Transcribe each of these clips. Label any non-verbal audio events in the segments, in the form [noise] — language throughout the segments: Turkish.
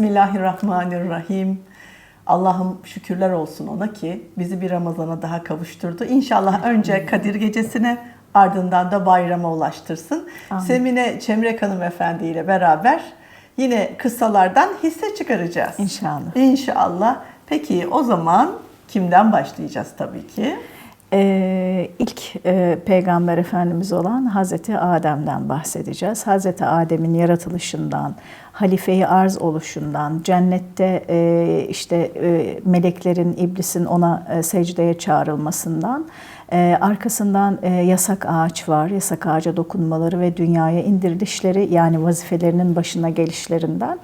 Bismillahirrahmanirrahim. Allah'ım şükürler olsun ona ki bizi bir Ramazan'a daha kavuşturdu. İnşallah önce Kadir Gecesi'ne ardından da bayrama ulaştırsın. Semine Çemrek Hanım Efendi ile beraber yine kıssalardan hisse çıkaracağız. İnşallah. İnşallah. Peki o zaman kimden başlayacağız tabii ki? Ee, ilk e, peygamber efendimiz olan Hazreti Adem'den bahsedeceğiz. Hazreti Adem'in yaratılışından, halifeyi arz oluşundan, cennette e, işte e, meleklerin, iblisin ona e, secdeye çağrılmasından, e, arkasından e, yasak ağaç var, yasak ağaca dokunmaları ve dünyaya indirilişleri yani vazifelerinin başına gelişlerinden,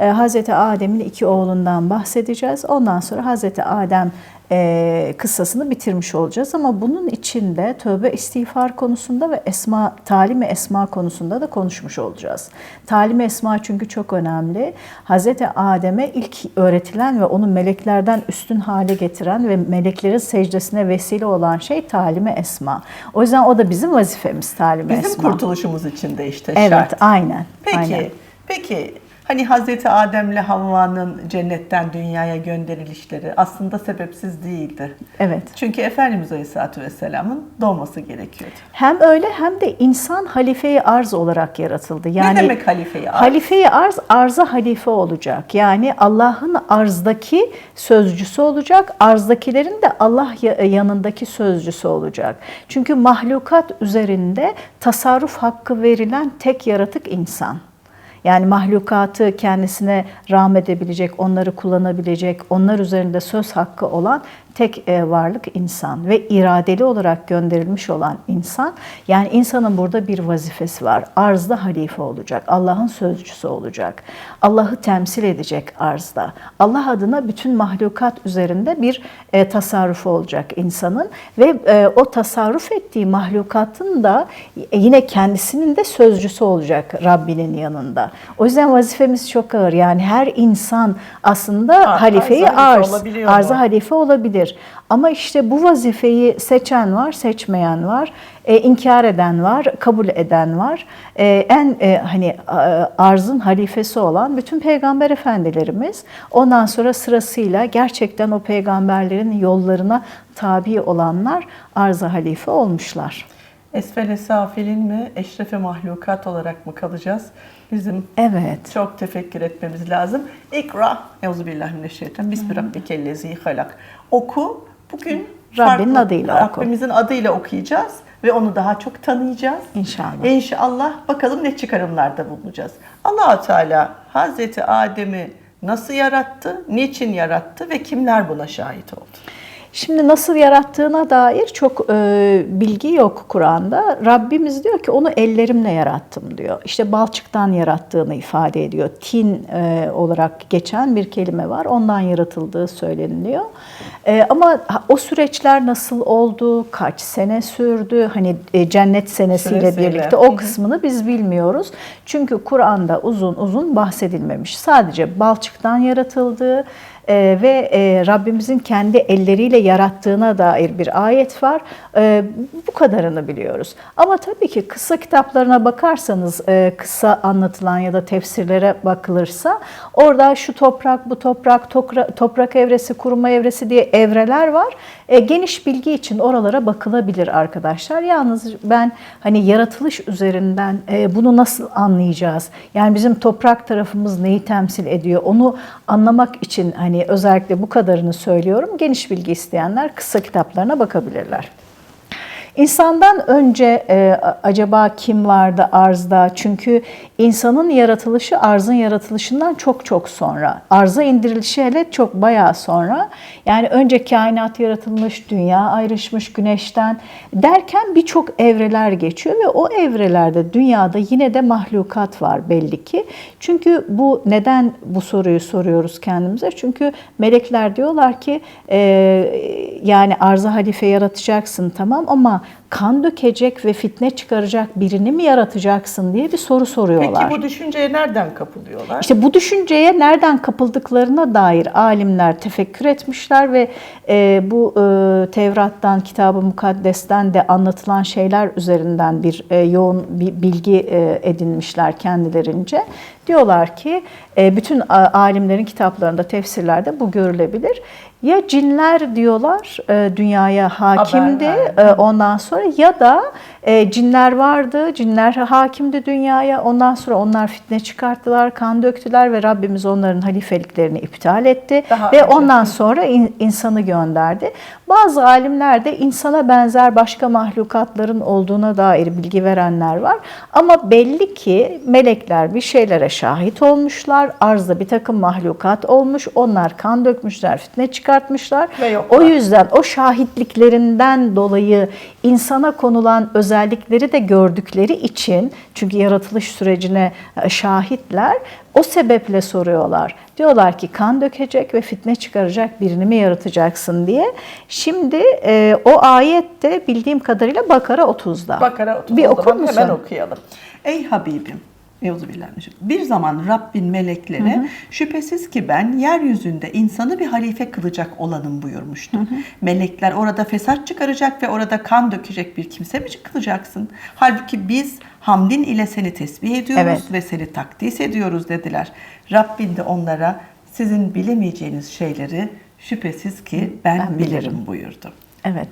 e, Hazreti Adem'in iki oğlundan bahsedeceğiz. Ondan sonra Hazreti Adem e, kıssasını bitirmiş olacağız ama bunun içinde tövbe istiğfar konusunda ve esma talim esma konusunda da konuşmuş olacağız. Talim esma çünkü çok önemli. Hazreti Adem'e ilk öğretilen ve onu meleklerden üstün hale getiren ve meleklerin secdesine vesile olan şey talime esma. O yüzden o da bizim vazifemiz talime Bizim esma. kurtuluşumuz için de işte Evet, şart. aynen. Peki, aynen. peki hani Hazreti Adem'le Havva'nın cennetten dünyaya gönderilişleri aslında sebepsiz değildi. Evet. Çünkü Efendimiz Aleyhisselatü Vesselam'ın doğması gerekiyordu. Hem öyle hem de insan halifeyi arz olarak yaratıldı. Yani ne demek halifeyi arz? Halifeyi arz, arza halife olacak. Yani Allah'ın arzdaki sözcüsü olacak. Arzdakilerin de Allah ya- yanındaki sözcüsü olacak. Çünkü mahlukat üzerinde tasarruf hakkı verilen tek yaratık insan. Yani mahlukatı kendisine rahmedebilecek, onları kullanabilecek, onlar üzerinde söz hakkı olan tek e, varlık insan ve iradeli olarak gönderilmiş olan insan. Yani insanın burada bir vazifesi var. Arzda halife olacak. Allah'ın sözcüsü olacak. Allah'ı temsil edecek arzda. Allah adına bütün mahlukat üzerinde bir e, tasarrufu olacak insanın ve e, o tasarruf ettiği mahlukatın da yine kendisinin de sözcüsü olacak Rabbinin yanında. O yüzden vazifemiz çok ağır. Yani her insan aslında Ar- halifeyi arz, arza halife olabilir. Ama işte bu vazifeyi seçen var, seçmeyen var, e, inkar eden var, kabul eden var. E, en e, hani arzın halifesi olan bütün peygamber efendilerimiz ondan sonra sırasıyla gerçekten o peygamberlerin yollarına tabi olanlar arza halife olmuşlar. Esfel-i safilin mi, eşrefe mahlukat olarak mı kalacağız? Bizim Evet. çok tefekkür etmemiz lazım. İkra, Euzubillahimineşşeytan, Bismi Rabbikellezi halak. Oku, bugün Rabbinin farklı- adıyla oku. Rabbimizin adıyla okuyacağız ve onu daha çok tanıyacağız. İnşallah. İnşallah bakalım ne çıkarımlarda bulunacağız. allah Teala Hazreti Adem'i nasıl yarattı, niçin yarattı ve kimler buna şahit oldu? Şimdi nasıl yarattığına dair çok e, bilgi yok Kur'an'da. Rabbimiz diyor ki onu ellerimle yarattım diyor. İşte balçıktan yarattığını ifade ediyor. Tin e, olarak geçen bir kelime var. Ondan yaratıldığı söyleniliyor. E, ama o süreçler nasıl oldu, kaç sene sürdü, hani e, cennet senesiyle Süresiyle. birlikte o kısmını biz bilmiyoruz. Çünkü Kur'an'da uzun uzun bahsedilmemiş. Sadece balçıktan yaratıldığı, ee, ve e, Rabbimizin kendi elleriyle yarattığına dair bir ayet var. Ee, bu kadarını biliyoruz. Ama tabii ki kısa kitaplarına bakarsanız, e, kısa anlatılan ya da tefsirlere bakılırsa orada şu toprak, bu toprak, tokra- toprak evresi, kuruma evresi diye evreler var. E, geniş bilgi için oralara bakılabilir arkadaşlar. Yalnız ben hani yaratılış üzerinden e, bunu nasıl anlayacağız? Yani bizim toprak tarafımız neyi temsil ediyor? Onu anlamak için hani özellikle bu kadarını söylüyorum. Geniş bilgi isteyenler kısa kitaplarına bakabilirler. İnsandan önce e, acaba kim vardı arzda? Çünkü insanın yaratılışı arzın yaratılışından çok çok sonra. Arza indirilişi hele çok bayağı sonra. Yani önce kainat yaratılmış, dünya ayrışmış güneşten derken birçok evreler geçiyor ve o evrelerde dünyada yine de mahlukat var belli ki. Çünkü bu neden bu soruyu soruyoruz kendimize? Çünkü melekler diyorlar ki e, yani arza halife yaratacaksın tamam ama kan dökecek ve fitne çıkaracak birini mi yaratacaksın diye bir soru soruyorlar. Peki bu düşünceye nereden kapılıyorlar? İşte bu düşünceye nereden kapıldıklarına dair alimler tefekkür etmişler ve e, bu e, Tevrat'tan, Kitab-ı Mukaddes'ten de anlatılan şeyler üzerinden bir e, yoğun bir bilgi e, edinmişler kendilerince. Diyorlar ki e, bütün alimlerin kitaplarında, tefsirlerde bu görülebilir. Ya cinler diyorlar e, dünyaya hakimdi Haber e, ondan sonra ya da e, cinler vardı, cinler hakimdi dünyaya. Ondan sonra onlar fitne çıkarttılar, kan döktüler ve Rabbimiz onların halifeliklerini iptal etti Daha ve önce. ondan sonra in- insanı gönderdi. Bazı alimler de insana benzer başka mahlukatların olduğuna dair bilgi verenler var. Ama belli ki melekler bir şeylere şahit olmuşlar. Arzda bir takım mahlukat olmuş. Onlar kan dökmüşler, fitne çıkartmışlar. Ve yoklar. O yüzden o şahitliklerinden dolayı insana konulan özellikleri de gördükleri için çünkü yaratılış sürecine e, şahitler o sebeple soruyorlar. Diyorlar ki kan dökecek ve fitne çıkaracak birini mi yaratacaksın diye. Şimdi e, o ayette bildiğim kadarıyla Bakara 30'da. Bakara 30 Bir okur musun? hemen okuyalım. Ey Habibim. Bir zaman Rabbin meleklere şüphesiz ki ben yeryüzünde insanı bir halife kılacak olanım buyurmuştu. Melekler orada fesat çıkaracak ve orada kan dökecek bir kimse mi kılacaksın? Halbuki biz hamdin ile seni tesbih ediyoruz Evet. ve seni takdis ediyoruz dediler. Rabbin de onlara sizin bilemeyeceğiniz şeyleri şüphesiz ki ben, Ben bilirim bilirim. buyurdu. Evet.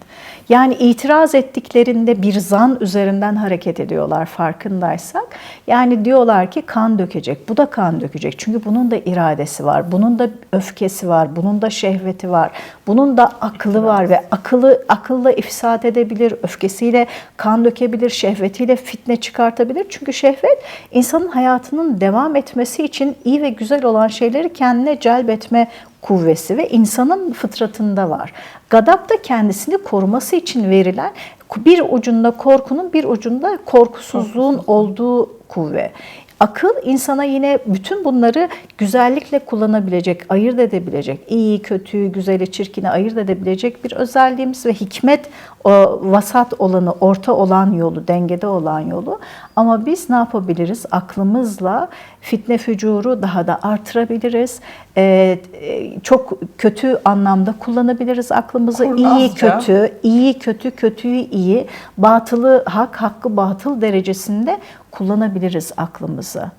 Yani itiraz ettiklerinde bir zan üzerinden hareket ediyorlar farkındaysak. Yani diyorlar ki kan dökecek. Bu da kan dökecek. Çünkü bunun da iradesi var. Bunun da öfkesi var. Bunun da şehveti var. Bunun da aklı var ve akıllı akılla ifsat edebilir. Öfkesiyle kan dökebilir. Şehvetiyle fitne çıkartabilir. Çünkü şehvet insanın hayatının devam etmesi için iyi ve güzel olan şeyleri kendine celbetme kuvvesi ve insanın fıtratında var. Gadap da kendisini koruması için verilen bir ucunda korkunun bir ucunda korkusuzluğun olduğu kuvve. Akıl insana yine bütün bunları güzellikle kullanabilecek, ayırt edebilecek, iyi, kötüyü, güzeli, çirkini ayırt edebilecek bir özelliğimiz ve hikmet o vasat olanı, orta olan yolu, dengede olan yolu. Ama biz ne yapabiliriz? Aklımızla fitne fücuru daha da artırabiliriz. Ee, e, çok kötü anlamda kullanabiliriz aklımızı. iyi Kurnazca. kötü, iyi kötü, kötüyü iyi, batılı hak, hakkı batıl derecesinde kullanabiliriz aklımızı.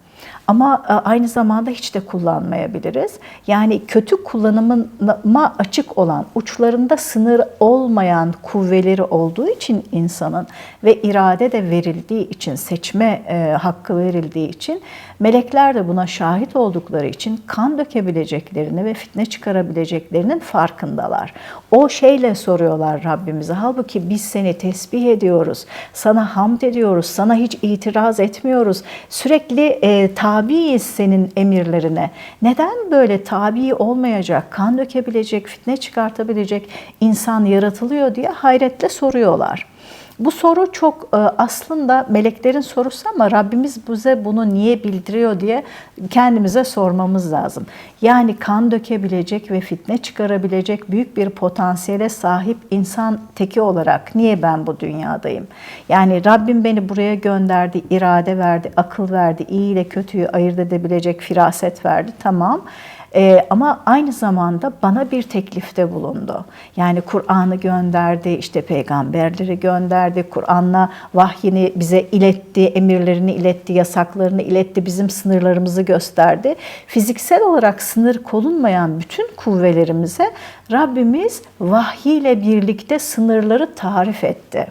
Ama e, aynı zamanda hiç de kullanmayabiliriz. Yani kötü kullanıma açık olan, uçlarında sınır olmayan kuvveleri olduğu için insanın ve irade de verildiği için, seçme e, hakkı verildiği için melekler de buna şahit oldukları için kan dökebileceklerini ve fitne çıkarabileceklerinin farkındalar. O şeyle soruyorlar Rabbimize. Halbuki biz seni tesbih ediyoruz, sana hamd ediyoruz, sana hiç itiraz etmiyoruz. Sürekli e, tabiiz senin emirlerine. Neden böyle tabi olmayacak, kan dökebilecek, fitne çıkartabilecek insan yaratılıyor diye hayretle soruyorlar. Bu soru çok e, aslında meleklerin sorusu ama Rabbimiz bize bunu niye bildiriyor diye kendimize sormamız lazım. Yani kan dökebilecek ve fitne çıkarabilecek büyük bir potansiyele sahip insan teki olarak niye ben bu dünyadayım? Yani Rabbim beni buraya gönderdi, irade verdi, akıl verdi, iyi ile kötüyü ayırt edebilecek firaset verdi. Tamam. Ee, ama aynı zamanda bana bir teklifte bulundu. Yani Kur'an'ı gönderdi, işte peygamberleri gönderdi, Kur'an'la vahyini bize iletti, emirlerini iletti, yasaklarını iletti, bizim sınırlarımızı gösterdi. Fiziksel olarak sınır konulmayan bütün kuvvelerimize Rabbimiz vahyiyle birlikte sınırları tarif etti.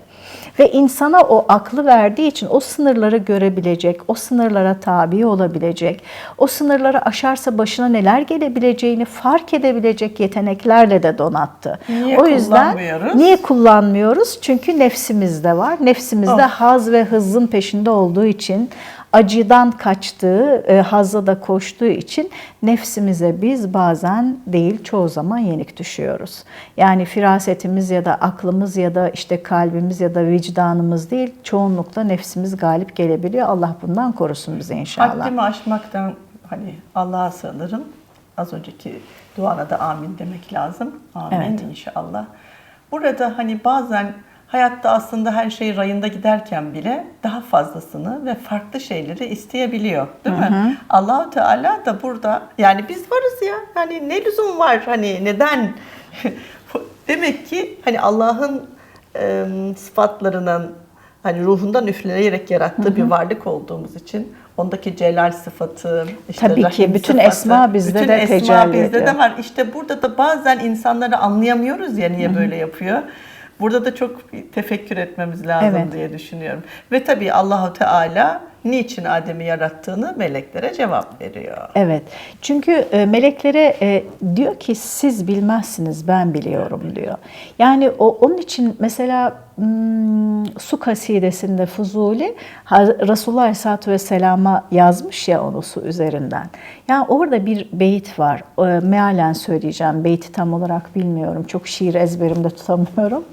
Ve insana o aklı verdiği için o sınırları görebilecek, o sınırlara tabi olabilecek, o sınırları aşarsa başına neler gelebileceğini fark edebilecek yeteneklerle de donattı. Niye o yüzden kullanmıyoruz? niye kullanmıyoruz? Çünkü nefsimizde var. Nefsimizde Oh. haz ve hızın peşinde olduğu için acıdan kaçtığı, e, hazza da koştuğu için nefsimize biz bazen değil çoğu zaman yenik düşüyoruz. Yani firasetimiz ya da aklımız ya da işte kalbimiz ya da vicdanımız değil çoğunlukla nefsimiz galip gelebiliyor. Allah bundan korusun bizi inşallah. Haddimi aşmaktan hani Allah'a sığınırım. Az önceki duana da amin demek lazım. Amin Evet. inşallah. Burada hani bazen hayatta aslında her şey rayında giderken bile daha fazlasını ve farklı şeyleri isteyebiliyor. Değil mi? Allahu Teala da burada yani biz varız ya. Hani ne lüzum var? Hani neden? [laughs] Demek ki hani Allah'ın e, sıfatlarının hani ruhundan üfleyerek yarattığı bir varlık olduğumuz için ondaki celal sıfatı, işte Tabii ki, bütün sıfatı, esma bizde bütün de esma tecelli bizde ediyor. de var. İşte burada da bazen insanları anlayamıyoruz ya niye böyle yapıyor. Burada da çok tefekkür etmemiz lazım Evet. diye düşünüyorum. Ve tabii Allahu Teala niçin Adem'i yarattığını meleklere cevap veriyor. Evet. Çünkü e, meleklere e, diyor ki siz bilmezsiniz ben biliyorum diyor. Yani o onun için mesela hmm, su kasidesinde Fuzuli Resulullah Aleyhisselatü Vesselam'a yazmış ya onu su üzerinden. Yani orada bir beyit var. E, mealen söyleyeceğim. Beyti tam olarak bilmiyorum. Çok şiir ezberimde tutamıyorum.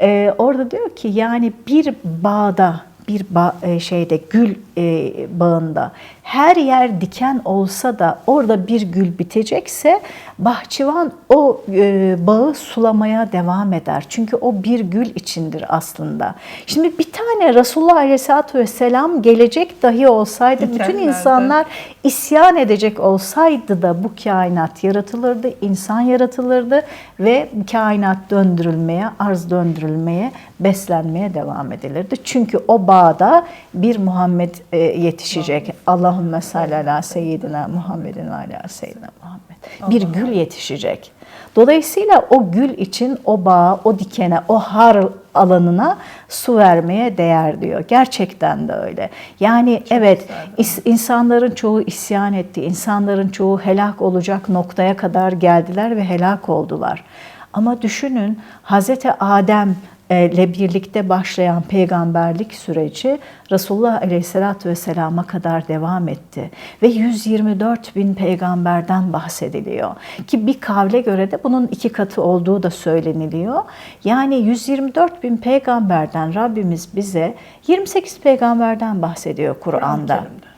E, orada diyor ki yani bir bağda bir ba- e, şeyde gül e, bağında her yer diken olsa da orada bir gül bitecekse bahçıvan o e, bağı sulamaya devam eder. Çünkü o bir gül içindir aslında. Şimdi bir tane Resulullah Aleyhisselatü Vesselam gelecek dahi olsaydı bütün Dikenlerde. insanlar isyan edecek olsaydı da bu kainat yaratılırdı, insan yaratılırdı ve kainat döndürülmeye, arz döndürülmeye, beslenmeye devam edilirdi. Çünkü o bağda bir Muhammed e, yetişecek. Allahümme salli ala seyyidina Muhammedin ve ala seyyidina Muhammed. Bir gül yetişecek. Dolayısıyla o gül için o bağa, o dikene, o har alanına su vermeye değer diyor. Gerçekten de öyle. Yani evet is- insanların çoğu isyan etti. insanların çoğu helak olacak noktaya kadar geldiler ve helak oldular. Ama düşünün Hazreti Adem ile birlikte başlayan peygamberlik süreci Resulullah Aleyhisselatü Vesselam'a kadar devam etti. Ve 124 bin peygamberden bahsediliyor. Ki bir kavle göre de bunun iki katı olduğu da söyleniliyor. Yani 124 bin peygamberden Rabbimiz bize 28 peygamberden bahsediyor Kur'an'da. Kerim'de.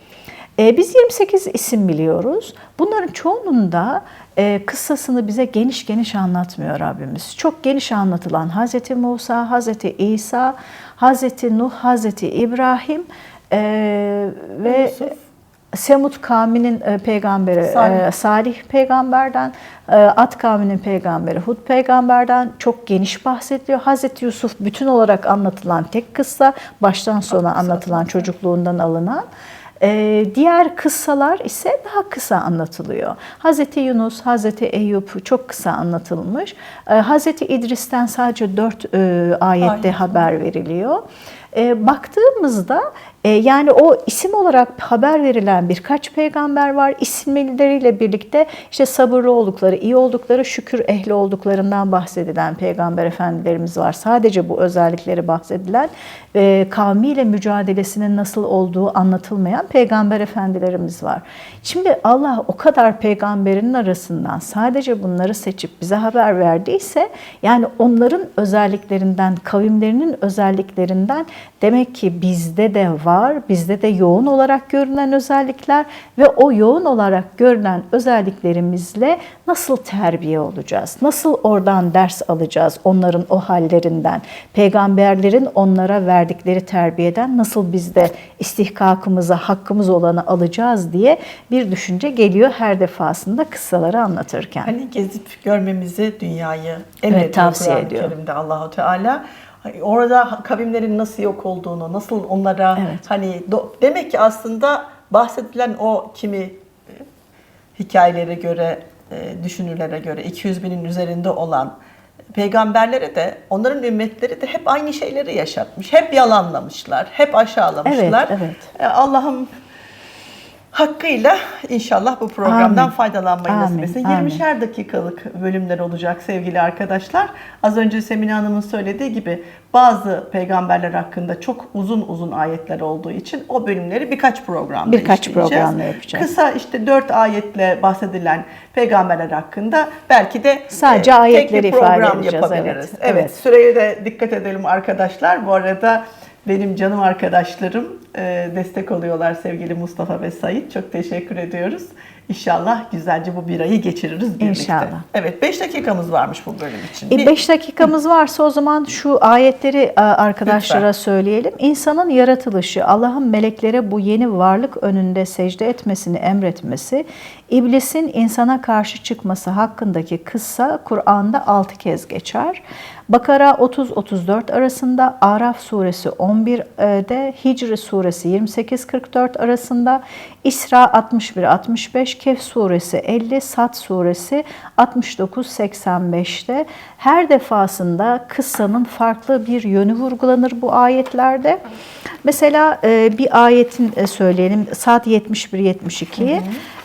Ee, biz 28 isim biliyoruz. Bunların çoğunun da e, kıssasını bize geniş geniş anlatmıyor Rabbimiz. Çok geniş anlatılan Hazreti Musa, Hazreti İsa, Hazreti Nuh, Hazreti İbrahim e, ve Yusuf. Semut kavminin e, peygamberi Salih. e, Salih peygamberden, e, Ad kavminin peygamberi Hud peygamberden çok geniş bahsediliyor. Hazreti Yusuf bütün olarak anlatılan tek kıssa, baştan sona anlatılan çocukluğundan alınan. E, diğer kıssalar ise daha kısa anlatılıyor. Hazreti Yunus, Hazreti Eyüp çok kısa anlatılmış. E, Hazreti İdris'ten sadece dört e, ayette Ayet. haber veriliyor. E, baktığımızda yani o isim olarak haber verilen birkaç peygamber var. İsimleriyle birlikte işte sabırlı oldukları, iyi oldukları, şükür ehli olduklarından bahsedilen peygamber efendilerimiz var. Sadece bu özellikleri bahsedilen, e, kavmiyle mücadelesinin nasıl olduğu anlatılmayan peygamber efendilerimiz var. Şimdi Allah o kadar peygamberin arasından sadece bunları seçip bize haber verdiyse yani onların özelliklerinden, kavimlerinin özelliklerinden demek ki bizde de var, bizde de yoğun olarak görünen özellikler ve o yoğun olarak görünen özelliklerimizle nasıl terbiye olacağız? Nasıl oradan ders alacağız onların o hallerinden? Peygamberlerin onlara verdikleri terbiyeden nasıl biz de istihkakımıza, hakkımız olanı alacağız diye bir düşünce geliyor her defasında kıssaları anlatırken. Hani gezip görmemizi dünyayı Evet, emrediyor tavsiye Kur'an-ı ediyor. Kerim'de Allahu Teala. Hani Orada kavimlerin nasıl yok olduğunu, nasıl onlara Evet. hani do- demek ki aslında bahsedilen o kimi e, hikayelere göre, e, düşünürlere göre 200 binin üzerinde olan peygamberlere de onların ümmetleri de hep aynı şeyleri yaşatmış. Hep yalanlamışlar, hep aşağılamışlar. Evet, evet. E, Allah'ım hakkıyla inşallah bu programdan Amin. faydalanmayı nasip Amin, etsin. amin. 20'şer dakikalık bölümler olacak sevgili arkadaşlar. Az önce Semine Hanım'ın söylediği gibi bazı peygamberler hakkında çok uzun uzun ayetler olduğu için o bölümleri birkaç programda Birkaç programda yapacağız. Kısa işte dört ayetle bahsedilen peygamberler hakkında belki de Sadece e, ayetleri ifade edeceğiz, evet, Evet, evet. süreye de dikkat edelim arkadaşlar. Bu arada benim canım arkadaşlarım e, destek oluyorlar sevgili Mustafa ve Sait. Çok teşekkür ediyoruz. İnşallah güzelce bu bir ayı geçiririz birlikte. İnşallah. Evet 5 dakikamız varmış bu bölüm için. Bir- 5 dakikamız varsa o zaman şu ayetleri e, arkadaşlara Lütfen. söyleyelim. İnsanın yaratılışı, Allah'ın meleklere bu yeni varlık önünde secde etmesini emretmesi, iblisin insana karşı çıkması hakkındaki kıssa Kur'an'da 6 kez geçer. Bakara 30-34 arasında, Araf suresi 11'de, Hicr suresi 28-44 arasında, İsra 61-65, Kehf suresi 50, Sat suresi 69-85'te her defasında kıssanın farklı bir yönü vurgulanır bu ayetlerde. Mesela e, bir ayetin e, söyleyelim, Sad 71-72'yi.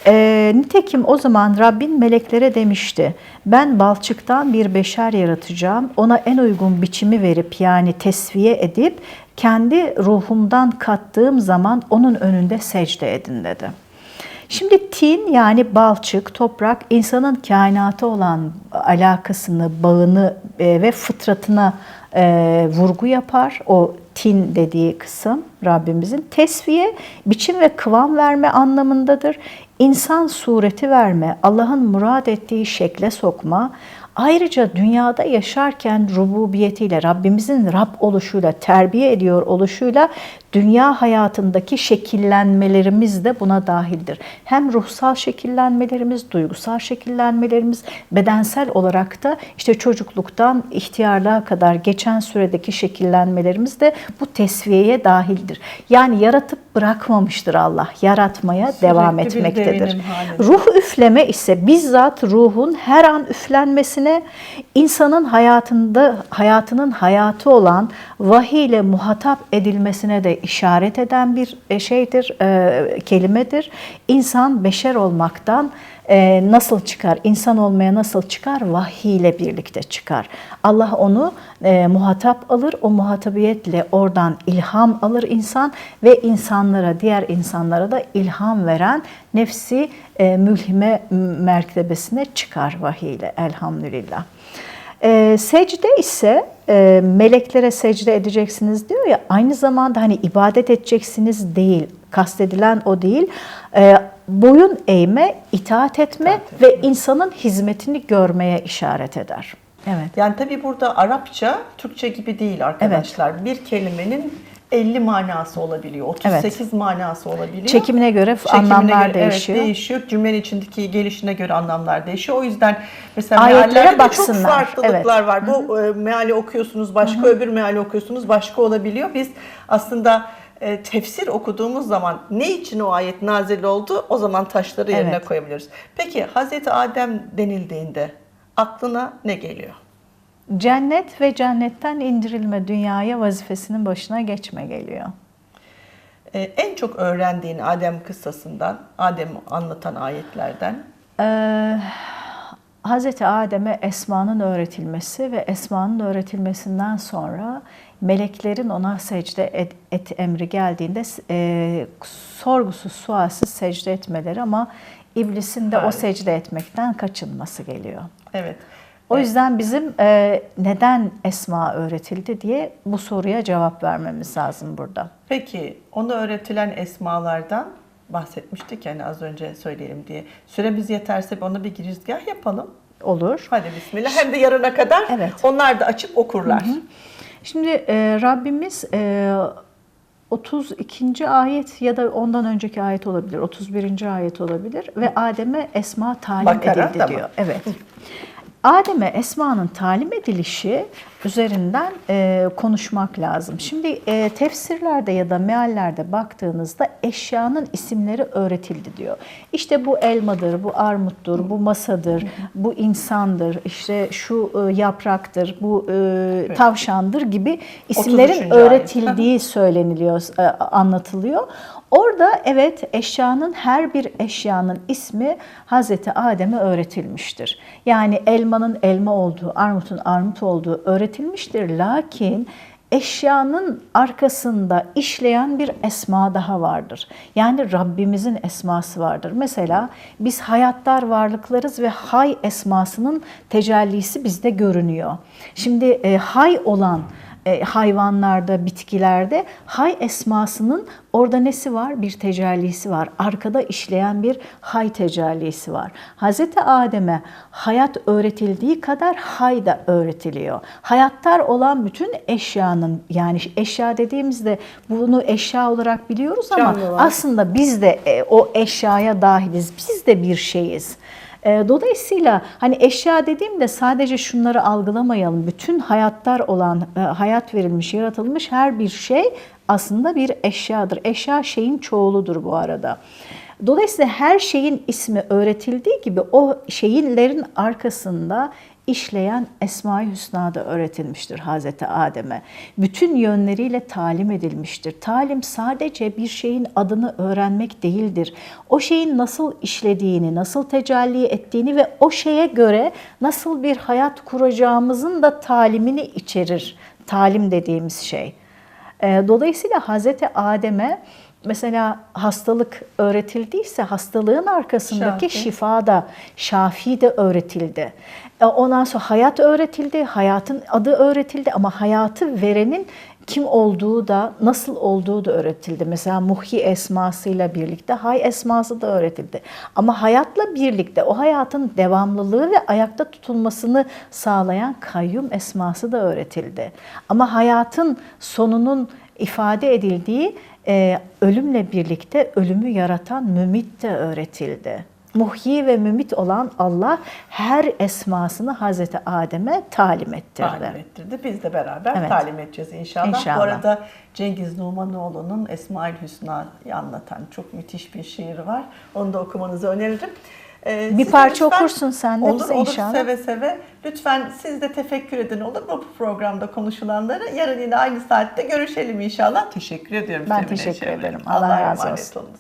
E, nitekim o zaman Rabbin meleklere demişti, ben balçıktan bir beşer yaratacağım, ona en uygun biçimi verip yani tesviye edip kendi ruhumdan kattığım zaman onun önünde secde edin dedi. Şimdi tin yani balçık, toprak insanın kainata olan alakasını, bağını e, ve fıtratına e, vurgu yapar. O tin dediği kısım Rabbimizin tesviye, biçim ve kıvam verme anlamındadır. İnsan sureti verme, Allah'ın murad ettiği şekle sokma, Ayrıca dünyada yaşarken rububiyetiyle, Rabbimizin Rab oluşuyla, terbiye ediyor oluşuyla dünya hayatındaki şekillenmelerimiz de buna dahildir. Hem ruhsal şekillenmelerimiz, duygusal şekillenmelerimiz, bedensel olarak da işte çocukluktan ihtiyarlığa kadar geçen süredeki şekillenmelerimiz de bu tesviyeye dahildir. Yani yaratıp bırakmamıştır Allah. Yaratmaya devam bir etmektedir. Ruh üfleme ise bizzat ruhun her an üflenmesine insanın hayatında hayatının hayatı olan vahiy ile muhatap edilmesine de işaret eden bir e, şeydir, e, kelimedir. İnsan beşer olmaktan e, nasıl çıkar? İnsan olmaya nasıl çıkar? Vahiy ile birlikte çıkar. Allah onu e, muhatap alır. O muhatabiyetle oradan ilham alır insan ve insanlara, diğer insanlara da ilham veren nefsi e, mülhime mertebesine çıkar vahiy ile elhamdülillah. E, secde ise e, meleklere secde edeceksiniz diyor ya aynı zamanda hani ibadet edeceksiniz değil kastedilen o değil. E, boyun eğme, itaat etme İtaat ve insanın hizmetini görmeye işaret eder. Evet. Yani tabii burada Arapça Türkçe gibi değil arkadaşlar. Bir kelimenin 50 manası olabiliyor. 38 manası olabiliyor. Çekimine göre Çekimine anlamlar göre, evet, değişiyor. değişiyor. Cümlenin içindeki gelişine göre anlamlar değişiyor. O yüzden mesela meallerde de çok baksınlar. farklılıklar var. Bu e, meali okuyorsunuz başka, öbür meali okuyorsunuz başka olabiliyor. Biz aslında e, tefsir okuduğumuz zaman ne için o ayet nazil oldu o zaman taşları yerine Evet. koyabiliriz. Peki Hazreti Adem denildiğinde aklına ne geliyor? Cennet ve cennetten indirilme dünyaya vazifesinin başına geçme geliyor. Ee, en çok öğrendiğin Adem kıssasından, Adem'i anlatan ayetlerden Ee, Hazreti Adem'e Esma'nın öğretilmesi ve Esma'nın öğretilmesinden sonra meleklerin ona secde et, et emri geldiğinde e, sorgusuz sualsiz secde etmeleri ama iblisin de o Evet. secde etmekten kaçınması geliyor. evet. O yüzden bizim e, neden Esma öğretildi diye bu soruya cevap vermemiz lazım burada. Peki onu öğretilen esmalardan bahsetmiştik yani az önce söyleyelim diye. Süremiz yeterse ona bir girizgah yapalım. Olur. Hadi bismillah. Hem de yarına kadar Evet. onlar da açıp okurlar. Şimdi e, Rabbimiz e, 32. ayet ya da ondan önceki ayet olabilir, 31. ayet olabilir ve Adem'e Esma talim Bakara, edildi tamam. diyor. Evet. Adem'e Esma'nın talim edilişi üzerinden e, konuşmak lazım. Şimdi e, tefsirlerde ya da meallerde baktığınızda eşyanın isimleri öğretildi diyor. İşte bu elmadır, bu armuttur, bu masadır, bu insandır, işte şu e, yapraktır, bu e, tavşandır gibi 33. isimlerin öğretildiği söyleniliyor, e, anlatılıyor. Orada evet eşyanın her bir eşyanın ismi Hazreti Adem'e öğretilmiştir. Yani elmanın elma olduğu, armutun armut olduğu öğretilmiştir. Lakin eşyanın arkasında işleyen bir esma daha vardır. Yani Rabbimizin esması vardır. Mesela biz hayattar varlıklarız ve hay esmasının tecellisi bizde görünüyor. Şimdi e, hay olan e, hayvanlarda, bitkilerde hay esmasının orada nesi var? Bir tecellisi var. Arkada işleyen bir hay tecellisi var. Hazreti Adem'e hayat öğretildiği kadar hay da öğretiliyor. Hayattar olan bütün eşyanın yani eşya dediğimizde bunu eşya olarak biliyoruz ama aslında biz de e, o eşyaya dahiliz. Biz de bir şeyiz. E, Dolayısıyla hani eşya dediğimde sadece şunları algılamayalım. Bütün hayattar olan, e, hayat verilmiş, yaratılmış her bir şey aslında bir eşyadır. Eşya şeyin çoğuludur bu arada. Dolayısıyla her şeyin ismi öğretildiği gibi o şeyinlerin arkasında işleyen Esma-i Hüsna da öğretilmiştir Hazreti Adem'e. Bütün yönleriyle talim edilmiştir. Talim sadece bir şeyin adını öğrenmek değildir. O şeyin nasıl işlediğini, nasıl tecelli ettiğini ve o şeye göre nasıl bir hayat kuracağımızın da talimini içerir. Talim dediğimiz şey. Dolayısıyla Hazreti Adem'e mesela hastalık öğretildiyse hastalığın arkasındaki Şafi. şifa da, şafi de öğretildi. E, Ondan sonra hayat öğretildi, hayatın adı öğretildi ama hayatı verenin kim olduğu da nasıl olduğu da öğretildi. Mesela muhyi esmasıyla birlikte hay esması da öğretildi. Ama hayatla birlikte o hayatın devamlılığı ve ayakta tutulmasını sağlayan kayyum esması da öğretildi. Ama hayatın sonunun ifade edildiği e, ölümle birlikte ölümü yaratan mümit de öğretildi. Muhyi ve mümit olan Allah her esmasını Hazreti Adem'e talim ettirdi. talim ettirdi. Biz de beraber Evet. talim edeceğiz inşallah. İnşallah. Bu arada Cengiz Numanoğlu'nun Esmaül Hüsna'yı anlatan çok müthiş bir şiiri var. Onu da okumanızı öneririm. Ee, Bir parça lütfen- okursun sen de olur, bize olur, inşallah. seve seve. Lütfen siz de tefekkür edin olur mu bu programda konuşulanları? Yarın yine aynı saatte görüşelim inşallah. Teşekkür ediyorum. Ben teşekkür ederim. Allah Allah'a razı olsun. olunuz.